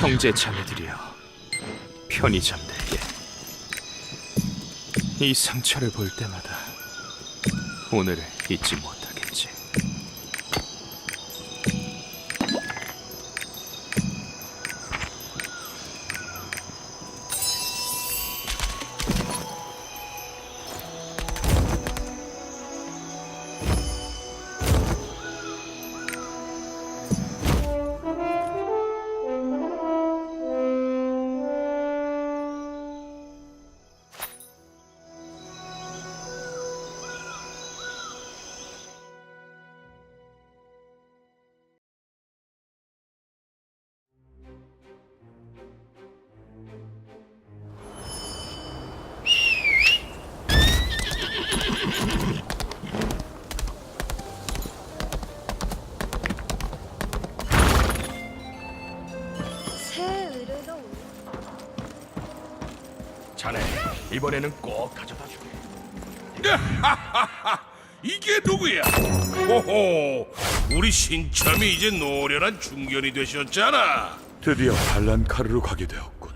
형제 자매들이여 편히 잠들게. 이 상처를 볼 때마다 오늘을 잊지 못 자네 이번에는 꼭 가져다 주게. 이게 누구야? 호호, 우리 신참이 이제 노련한 중견이 되셨잖아. 드디어 반란카르로 가게 되었군.